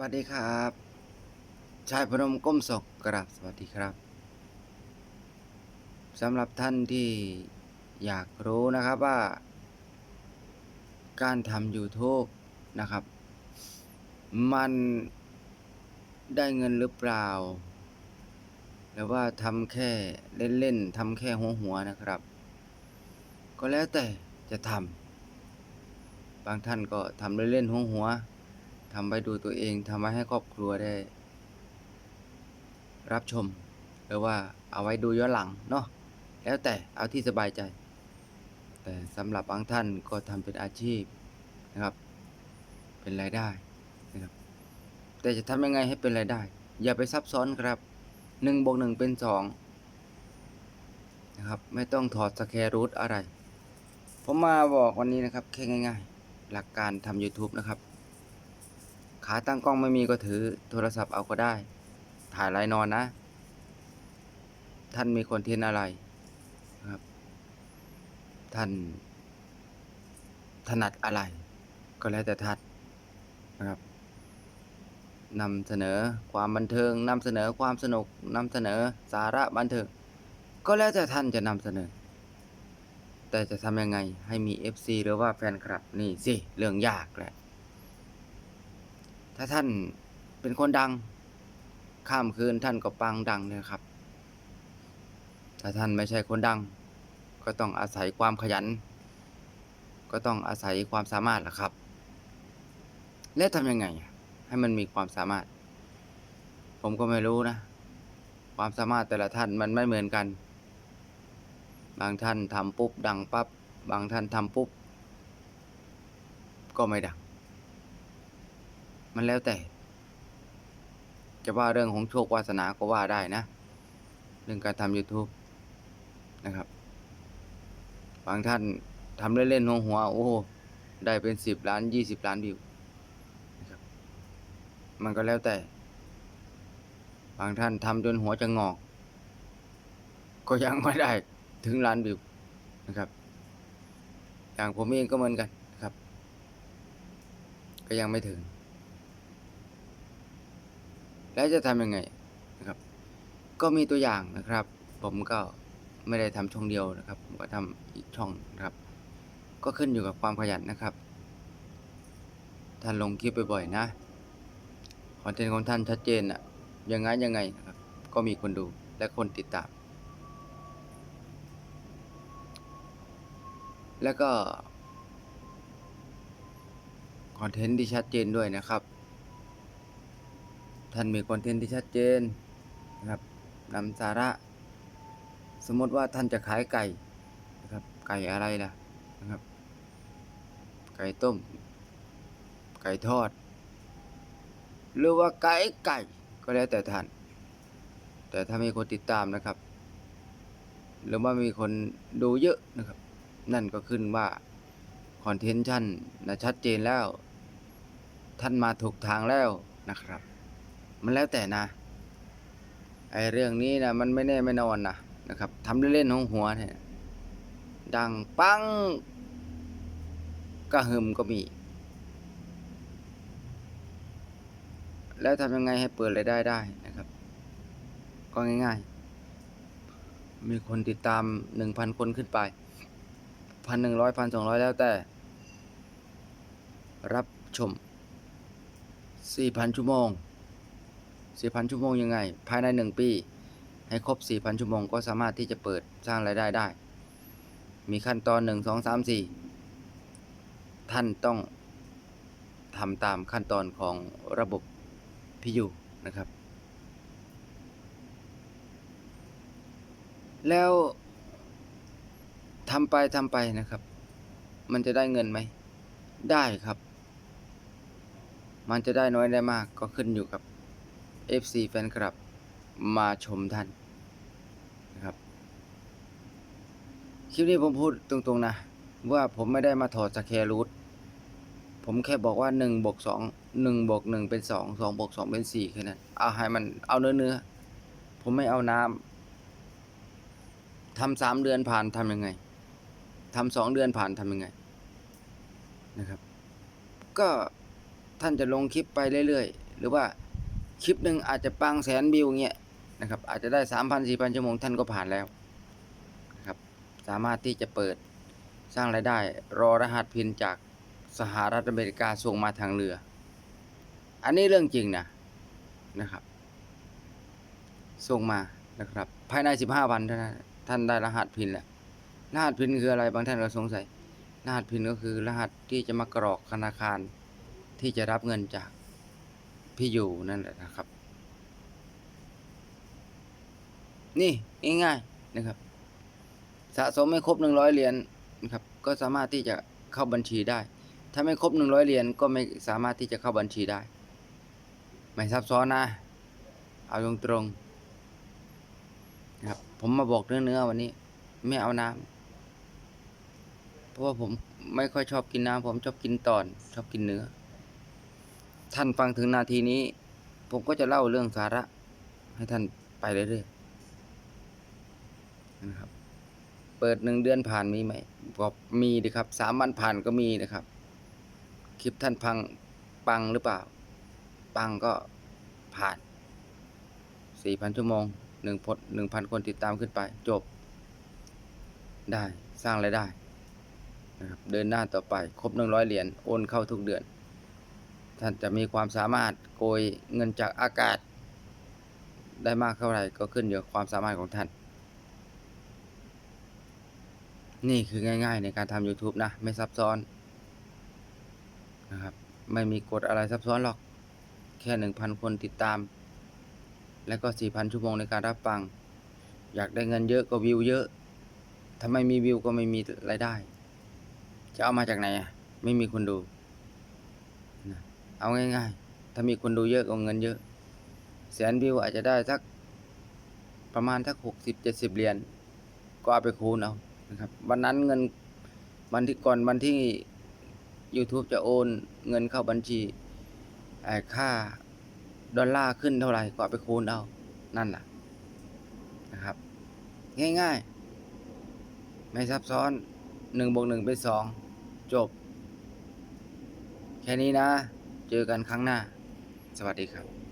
วัสดีครับ ชายพนมก้มศกกราบสวัสดีครับสำหรับท่านที่อยากรู้นะครับว่า การทำ YouTube นะครับ มันได้เงินหรือเปล่า หรือว่าทำแค่เล่นๆทำแค่หัวหัวๆนะครับ ก็แล้วแต่จะทำบางท่านก็ทำเล่นๆหัวหัวๆ ทำไว้ดูตัวเองทำไว้ให้ครอบครัวได้ รับชม หรือว่าเอาไว้ดูย้อนหลังเนาะแล้วแต่เอาที่สบายใจ แต่สำหรับบางท่านก็ทำเป็นอาชีพนะครับ เป็นรายได้นะครับ แต่จะทำยังไงให้เป็นรายได้ อย่าไปซับซ้อนครับหนึ่งบวกหนึ่งเป็นสองนะครับ ไม่ต้องถอดสแครูทอะไร ผมมาบอกวันนี้นะครับ แค่ง่าย ๆ หลักการทำ YouTube นะครับ ขาตั้งกล้องไม่มีก็ถือโทรศัพท์เอาก็ได้ ถ่ายรายนอนนะ ท่านมีคอนเทนต์อะไรครับ ท่าน ถนัดอะไร ก็แล้วแต่ท่านนะครับนำเสนอความบันเทิงนำเสนอความสนุกนำเสนอสาระบันเทิง ก็แล้วแต่ท่านจะนำเสนอ แต่จะทำยังไงให้มี FC หรือว่าแฟนคลับนี่สิ เรื่องยากแหละ ถ้าท่านเป็นคนดัง ข้ามคืนท่านก็ปังดังเลยครับ ถ้าท่านไม่ใช่คนดัง ก็ต้องอาศัยความขยัน ก็ต้องอาศัยความสามารถล่ะครับ และทำยังไง ให้มันมีความสามารถ ผมก็ไม่รู้นะ ความสามารถแต่ละท่านมันไม่เหมือนกัน บางท่านทำปุ๊บดังปับ๊บบางท่านทำปุ๊บก็ไม่ดัง มันแล้วแต่ จะว่าเรื่องของโชควาสนาก็ว่าได้นะ เรื่องการทำ YouTube นะครับ บางท่านทำเล่นๆหัวหัวโอ้โหได้เป็นสิบล้านยี่สิบล้านวิวนะครับ มันก็แล้วแต่ บางท่านทำจนหัวจะงอก ก็ยังไม่ได้ถึงล้านวิวนะครับ อย่างผมเองก็เหมือนกันครับ ก็ยังไม่ถึง แล้วจะทำยังไงนะครับ ก็มีตัวอย่างนะครับ ผมก็ไม่ได้ทำช่องเดียวนะครับ ผมก็ทำอีกช่องนะครับ ก็ขึ้นอยู่กับความขยันนะครับ ท่านลงคลิปบ่อยๆนะคอนเทนต์ของท่านชัดเจนอะยังไงยังไงนะครับ ก็มีคนดูและคนติดตาม แล้วก็คอนเทนต์ที่ชัดเจนด้วยนะครับ ท่านมีคอนเทนต์ที่ชัดเจนนะครับนำสาระ สมมติว่าท่านจะขายไก่นะครับ ไก่อะไรล่ะนะครับ ไก่ต้ม ไก่ทอด หรือว่าไก่ไก่ก็แล้วแต่ท่าน แต่ถ้ามีคนติดตามนะครับ หรือว่ามีคนดูเยอะนะครับ นั่นก็ขึ้นว่าคอนเทนต์ท่านนะชัดเจนแล้ว ท่านมาถูกทางแล้วนะครับ มันแล้วแต่นะไอเรื่องนี้นะมันไม่แน่ไม่นอนนะนะครับทำเล่นๆของหัวเนี่ยดังปังกระหึมก็มี แล้วทำยังไงให้เปิดรายได้ได้นะครับ ก็ง่ายๆ มีคนติดตามหนึ่งพันคนขึ้นไปพันหนึ่งร้อยพันสองร้อยแล้วแต่ รับชมสี่พันชั่วโมง 4,000 ชั่วโมงยังไง ภายใน 1 ปี ให้ครบ 4,000 ชั่วโมงก็สามารถที่จะเปิดสร้างรายได้ได้ มีขั้นตอน 1 2 3 4 ท่านต้องทำตามขั้นตอนของระบบพิยูนะครับ แล้วทำไปทำไปนะครับ มันจะได้เงินไหม ได้ครับ มันจะได้น้อยได้มากก็ขึ้นอยู่กับ FC แฟนคลับมาชมท่านนะครับ คลิปนี้ผมพูดตรงๆนะ ว่าผมไม่ได้มาถอดสแครรูทผมแค่บอกว่า1บวก2 1บวก1เป็น 2 2บวก2เป็น 4 แค่นั้น เอาให้มันเอาเนื้อเนื้อๆผมไม่เอาน้ำทำสามเดือนผ่านทำยังไงทำสองเดือนผ่านทำยังไงนะครับ ก็ท่านจะลงคลิปไปเรื่อยๆ หรือว่า คลิปหนึ่งอาจจะปังแสนวิวเงี้ยนะครับ อาจจะได้สามพันสี่พันชั่วโมงท่านก็ผ่านแล้วนะครับ สามารถที่จะเปิดสร้างรายได้ รอรหัสพินจากสหรัฐอเมริกาส่งมาทางเรือ อันนี้เรื่องจริงนะนะครับ ส่งมานะครับ ภายใน 15 วันเท่านั้นท่านได้รหัสพินแล้วรหัสพินคืออะไรบางท่านก็สงสัย รหัสพินก็คือรหัสที่จะมากรอกธนาคารที่จะรับเงินจาก พี่อยู่นั่นแหละนะครับ นี่ง่ายๆนะครับ สะสมไม่ครบหนึ่งร้อยเหรียญนะครับ ก็สามารถที่จะเข้าบัญชีได้ ถ้าไม่ครบหนึ่งร้อยเหรียญก็ไม่สามารถที่จะเข้าบัญชีได้ ไม่ซับซ้อนนะ เอาตรงๆนะครับ ผมมาบอกเนื้อเนื้อๆวันนี้ ไม่เอาน้ำเพราะว่าผมไม่ค่อยชอบกินน้ำผมชอบกินตอน ชอบกินเนื้อ ท่านฟังถึงนาทีนี้ ผมก็จะเล่าเรื่องสาระ ให้ท่านไปเรื่อยๆนะครับ เปิดหนึ่งเดือนผ่านมีไหมบอกมีดิครับสามวันผ่านก็มีนะครับ คลิปท่านพังปังหรือเปล่า ปังก็ผ่านสี่พันชั่วโมงหนึ่งพดหนึ่งพันคนติดตามขึ้นไป จบ ได้สร้างรายได้นะครับเดินหน้าต่อไป ครบหนึ่งร้อยเหรียญโอนเข้าทุกเดือน ท่านจะมีความสามารถโกยเงินจากอากาศ ได้มากเท่าไหร่ก็ขึ้นอยู่กับความสามารถของท่าน นี่คือง่าย ๆ ในการทำ YouTube นะ ไม่ซับซ้อนนะครับไม่มีกฎอะไรซับซ้อนหรอก แค่หนึ่งพันคนติดตาม แล้วก็สี่พันชั่วโมงในการรับฟัง อยากได้เงินเยอะก็วิวเยอะถ้าไม่มีวิวก็ไม่มีรายได้ จะเอามาจากไหนอะ ไม่มีคนดู เอาง่ายๆ ถ้ามีคนดูเยอะก็เงินเยอะ แสนวิวอาจจะได้สักประมาณสักหกสิบเจ็ดสิบเหรียญก็เอาไปคูณเอานะครับ วันนั้นเงินวันที่ก่อนวันที่ YouTube จะโอนเงินเข้าบัญชีไอค่าดอลลาร์ขึ้นเท่าไหร่ก็เอาไปคูณเอา นั่นแหละนะครับ ง่ายๆ ไม่ซับซ้อนหนึ่งบวกหนึ่งเป็นสองจบ แค่นี้นะ เจอกันครั้งหน้า สวัสดีครับ